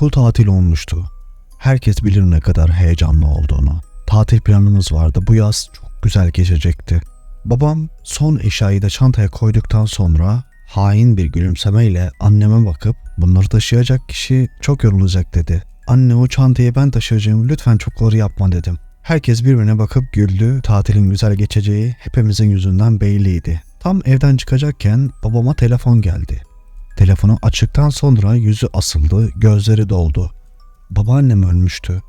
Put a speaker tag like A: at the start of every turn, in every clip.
A: Okul tatil olmuştu. Herkes bilir ne kadar heyecanlı olduğunu. Tatil planımız vardı. Bu yaz çok güzel geçecekti. Babam son eşyayı da çantaya koyduktan sonra hain bir gülümsemeyle anneme bakıp bunları taşıyacak kişi çok yorulacak dedi. Anne o çantayı ben taşıyacağım lütfen çokları yapma dedim. Herkes birbirine bakıp güldü. Tatilin güzel geçeceği hepimizin yüzünden belliydi. Tam evden çıkacakken babama telefon geldi. Telefonu açtıktan sonra yüzü asıldı, gözleri doldu. Babaannem ölmüştü.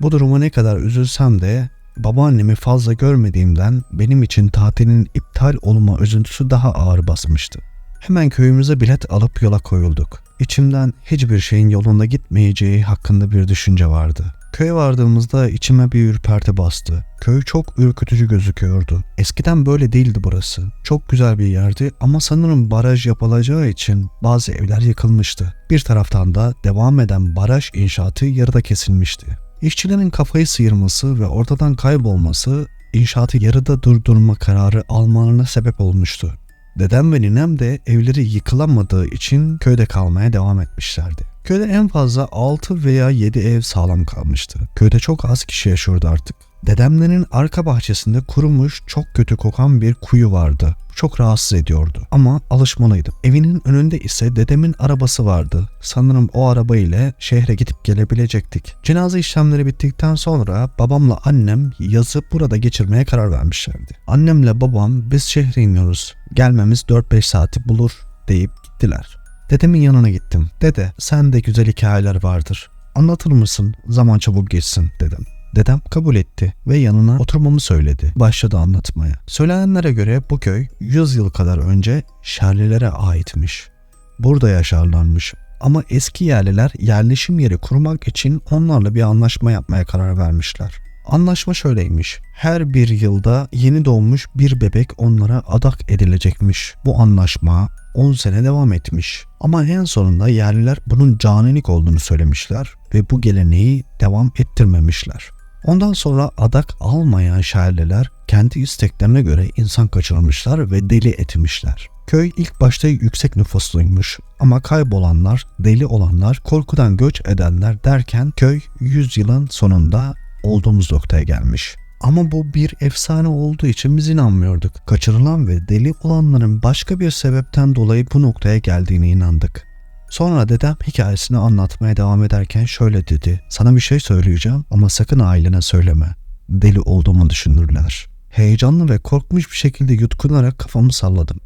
A: Bu duruma ne kadar üzülsem de babaannemi fazla görmediğimden benim için tatilin iptal olma üzüntüsü daha ağır basmıştı. Hemen köyümüze bilet alıp yola koyulduk. İçimden hiçbir şeyin yolunda gitmeyeceği hakkında bir düşünce vardı. Köye vardığımızda içime bir ürperti bastı. Köy çok ürkütücü gözüküyordu. Eskiden böyle değildi burası. Çok güzel bir yerdi ama sanırım baraj yapılacağı için bazı evler yıkılmıştı. Bir taraftan da devam eden baraj inşaatı yarıda kesilmişti. İşçilerin kafayı sıyırması ve ortadan kaybolması inşaatı yarıda durdurma kararı almalarına sebep olmuştu. Dedem ve ninem de evleri yıkılamadığı için köyde kalmaya devam etmişlerdi. Köyde en fazla 6 veya 7 ev sağlam kalmıştı. Köyde çok az kişi yaşıyordu artık. Dedemlerin arka bahçesinde kurumuş çok kötü kokan bir kuyu vardı. Çok rahatsız ediyordu ama alışmalıydım. Evinin önünde ise dedemin arabası vardı. Sanırım o araba ile şehre gidip gelebilecektik. Cenaze işlemleri bittikten sonra babamla annem yazı burada geçirmeye karar vermişlerdi. Annemle babam biz şehre iniyoruz. Gelmemiz 4-5 saati bulur deyip gittiler. Dedemin yanına gittim. Dede sende güzel hikayeler vardır. Anlatır mısın? Zaman çabuk geçsin dedim. Dedem kabul etti ve yanına oturmamı söyledi. Başladı anlatmaya. Söylenenlere göre bu köy 100 yıl kadar önce Şerlilere aitmiş. Burada yaşarlarmış. Ama eski yerliler yerleşim yeri kurmak için onlarla bir anlaşma yapmaya karar vermişler. Anlaşma şöyleymiş. Her bir yılda yeni doğmuş bir bebek onlara adak edilecekmiş. Bu anlaşma 10 sene devam etmiş. Ama en sonunda yerliler bunun canilik olduğunu söylemişler ve bu geleneği devam ettirmemişler. Ondan sonra adak almayan şairliler kendi isteklerine göre insan kaçırmışlar ve deli etmişler. Köy ilk başta yüksek nüfusluymuş ama kaybolanlar, deli olanlar, korkudan göç edenler derken köy 100 yılın sonunda olduğumuz noktaya gelmiş. Ama bu bir efsane olduğu için biz inanmıyorduk. Kaçırılan ve deli olanların başka bir sebepten dolayı bu noktaya geldiğine inandık. Sonra dedem hikayesini anlatmaya devam ederken şöyle dedi. Sana bir şey söyleyeceğim ama sakın ailene söyleme. Deli olduğumu düşünürler. Heyecanlı ve korkmuş bir şekilde yutkunarak kafamı salladım.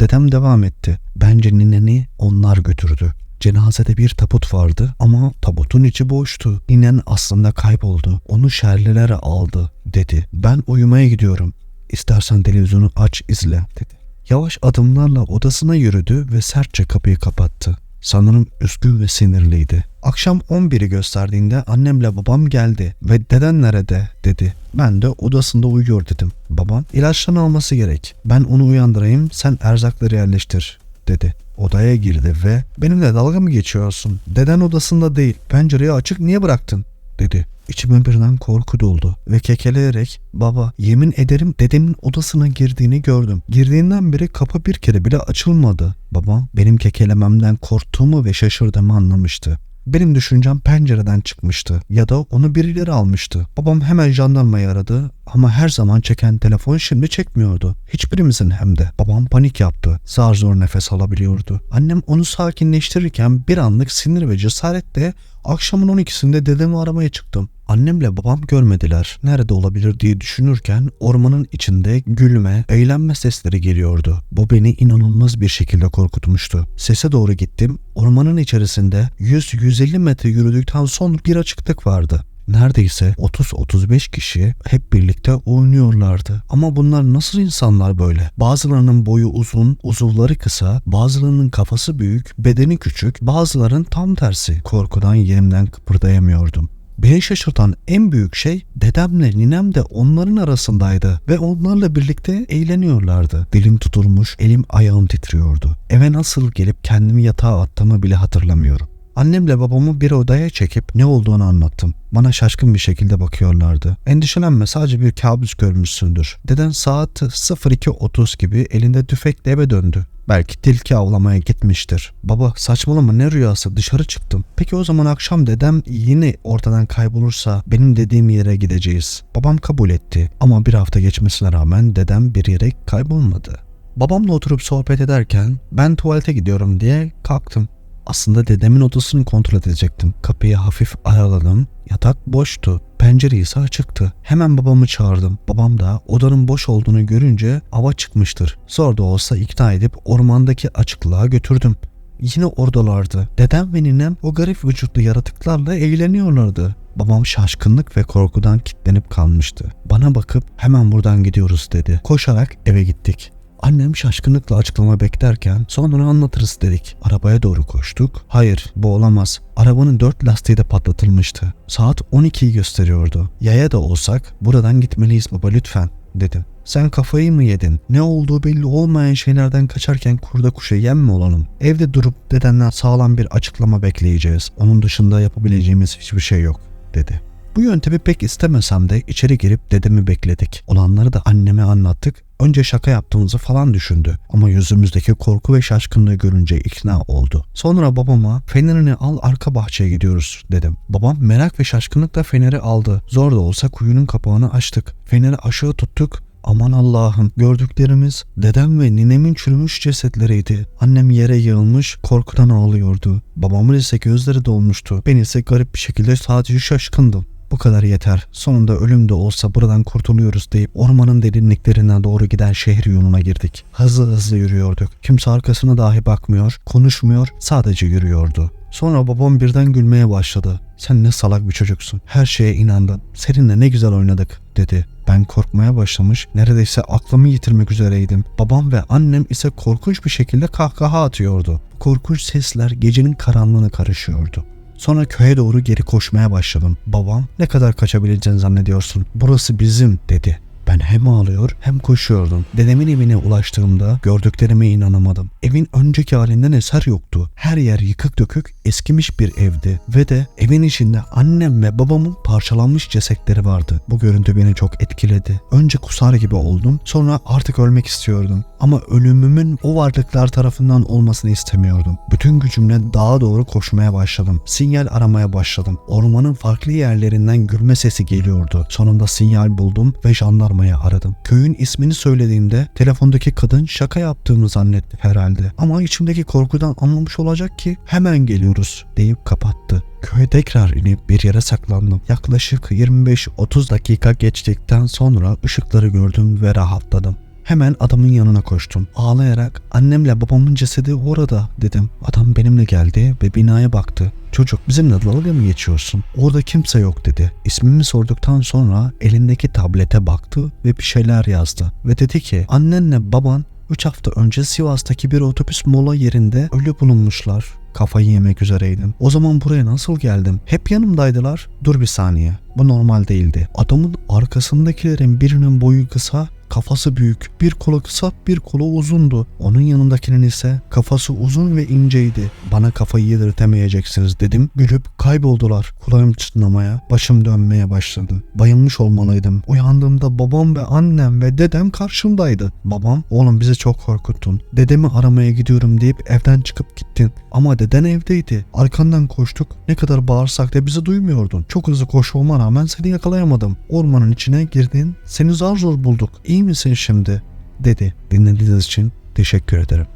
A: Dedem devam etti. Bence nineni onlar götürdü. Cenazede bir tabut vardı ama tabutun içi boştu. Ninen aslında kayboldu. Onu şerlilere aldı dedi. Ben uyumaya gidiyorum. İstersen televizyonu aç izle dedi. Yavaş adımlarla odasına yürüdü ve sertçe kapıyı kapattı. Sanırım üzgün ve sinirliydi. Akşam 11'i gösterdiğinde annemle babam geldi ve deden nerede dedi. Ben de odasında uyuyor dedim. Babam ilaçlarını alması gerek. Ben onu uyandırayım sen erzakları yerleştir dedi. Odaya girdi ve benimle dalga mı geçiyorsun? Deden odasında değil. Pencereyi açık niye bıraktın? dedi. İçime birden korku doldu ve kekeleyerek baba yemin ederim dedemin odasına girdiğini gördüm. Girdiğinden beri kapı bir kere bile açılmadı. Babam benim kekelememden korktuğumu ve şaşırdığımı anlamıştı. Benim düşüncem pencereden çıkmıştı ya da onu birileri almıştı. Babam hemen jandarmayı aradı ama her zaman çeken telefon şimdi çekmiyordu. Hiçbirimizin hem de. Babam panik yaptı. Zar zor nefes alabiliyordu. Annem onu sakinleştirirken bir anlık sinir ve cesaretle akşamın 12'sinde dedemi aramaya çıktım. Annemle babam görmediler. Nerede olabilir diye düşünürken ormanın içinde gülme, eğlenme sesleri geliyordu. Bu beni inanılmaz bir şekilde korkutmuştu. Sese doğru gittim. Ormanın içerisinde 100-150 metre yürüdükten sonra bir açıklık vardı. Neredeyse 30-35 kişi hep birlikte oynuyorlardı. Ama bunlar nasıl insanlar böyle? Bazılarının boyu uzun, uzuvları kısa, bazılarının kafası büyük, bedeni küçük, bazıların tam tersi. Korkudan yerimden kıpırdayamıyordum. Beni şaşırtan en büyük şey dedemle ninem de onların arasındaydı ve onlarla birlikte eğleniyorlardı. Dilim tutulmuş, elim ayağım titriyordu. Eve nasıl gelip kendimi yatağa attığımı bile hatırlamıyorum. Annemle babamı bir odaya çekip ne olduğunu anlattım. Bana şaşkın bir şekilde bakıyorlardı. Endişelenme sadece bir kabus görmüşsündür. Deden saat 02.30 gibi elinde tüfekle eve döndü. Belki tilki avlamaya gitmiştir. Baba saçmalama ne rüyası dışarı çıktım. Peki o zaman akşam dedem yine ortadan kaybolursa benim dediğim yere gideceğiz. Babam kabul etti ama bir hafta geçmesine rağmen dedem bir yere kaybolmadı. Babamla oturup sohbet ederken ben tuvalete gidiyorum diye kalktım. Aslında dedemin odasını kontrol edecektim. Kapıyı hafif araladım. Yatak boştu. Pencere ise açıktı. Hemen babamı çağırdım. Babam da odanın boş olduğunu görünce ava çıkmıştır. Zor da olsa ikna edip ormandaki açıklığa götürdüm. Yine oradalardı. Dedem ve ninem o garip vücutlu yaratıklarla eğleniyorlardı. Babam şaşkınlık ve korkudan kilitlenip kalmıştı. Bana bakıp hemen buradan gidiyoruz dedi. Koşarak eve gittik. Annem şaşkınlıkla açıklama beklerken sonra anlatırız dedik. Arabaya doğru koştuk. Hayır bu olamaz. Arabanın dört lastiği de patlatılmıştı. Saat 12'yi gösteriyordu. Yaya da olsak buradan gitmeliyiz baba lütfen dedim. Sen kafayı mı yedin? Ne olduğu belli olmayan şeylerden kaçarken kurda kuşa yem mi olalım? Evde durup dedenden sağlam bir açıklama bekleyeceğiz. Onun dışında yapabileceğimiz hiçbir şey yok dedi. Bu yöntemi pek istemesem de içeri girip dedemi bekledik. Olanları da anneme anlattık. Önce şaka yaptığımızı falan düşündü ama yüzümüzdeki korku ve şaşkınlığı görünce ikna oldu. Sonra babama fenerini al arka bahçeye gidiyoruz dedim. Babam merak ve şaşkınlıkla feneri aldı. Zor da olsa kuyunun kapağını açtık. Feneri aşağı tuttuk Aman Allah'ım gördüklerimiz dedem ve ninemin çürümüş cesetleriydi. Annem yere yığılmış korkudan ağlıyordu. Babamın ise gözleri dolmuştu. Ben ise garip bir şekilde sadece şaşkındım. Bu kadar yeter. Sonunda ölüm de olsa buradan kurtuluyoruz deyip ormanın derinliklerinden doğru giden şehir yoluna girdik. Hızlı hızlı yürüyorduk. Kimse arkasına dahi bakmıyor, konuşmuyor, sadece yürüyordu. Sonra babam birden gülmeye başladı. Sen ne salak bir çocuksun. Her şeye inandın. Seninle ne güzel oynadık dedi. Ben korkmaya başlamış, neredeyse aklımı yitirmek üzereydim. Babam ve annem ise korkunç bir şekilde kahkaha atıyordu. Korkunç sesler gecenin karanlığını karışıyordu. Sonra köye doğru geri koşmaya başladım. Babam ne kadar kaçabileceğini zannediyorsun? Burası bizim dedi. Ben hem ağlıyor hem koşuyordum. Dedemin evine ulaştığımda gördüklerime inanamadım. Evin önceki halinden eser yoktu. Her yer yıkık dökük eskimiş bir evdi ve de evin içinde annem ve babamın parçalanmış cesetleri vardı. Bu görüntü beni çok etkiledi. Önce kusar gibi oldum sonra artık ölmek istiyordum. Ama ölümümün o varlıklar tarafından olmasını istemiyordum. Bütün gücümle dağa doğru koşmaya başladım. Sinyal aramaya başladım. Ormanın farklı yerlerinden gülme sesi geliyordu. Sonunda sinyal buldum ve jandarmayı aradım. Köyün ismini söylediğimde telefondaki kadın şaka yaptığımı zannetti herhalde. Ama içimdeki korkudan anlamış olacak ki hemen geliyoruz deyip kapattı. Köye tekrar inip bir yere saklandım. Yaklaşık 25-30 dakika geçtikten sonra ışıkları gördüm ve rahatladım. Hemen adamın yanına koştum. Ağlayarak annemle babamın cesedi orada dedim. Adam benimle geldi ve binaya baktı. Çocuk bizimle dalga mı geçiyorsun? Orada kimse yok dedi. İsmimi sorduktan sonra elindeki tablete baktı ve bir şeyler yazdı. Ve dedi ki annenle baban 3 hafta önce Sivas'taki bir otobüs mola yerinde ölü bulunmuşlar. Kafayı yemek üzereydim. O zaman buraya nasıl geldim? Hep yanımdaydılar. Dur bir saniye. Bu normal değildi. Adamın arkasındakilerin birinin boyu kısa, kafası büyük. Bir kolu kısa, bir kolu uzundu. Onun yanındakinin ise kafası uzun ve inceydi. Bana kafayı yedirtemeyeceksiniz dedim. Gülüp kayboldular. Kulağım çınlamaya, başım dönmeye başladı. Bayılmış olmalıydım. Uyandığımda babam ve annem ve dedem karşımdaydı. Babam, oğlum bizi çok korkuttun. Dedemi aramaya gidiyorum deyip evden çıkıp gittin. Ama deden evdeydi. Arkandan koştuk. Ne kadar bağırsak da bizi duymuyordun. Çok hızlı koşmama rağmen seni yakalayamadım. Ormanın içine girdin. Seni zar zor bulduk. İyi misin şimdi? dedi. Dinlediğiniz için teşekkür ederim.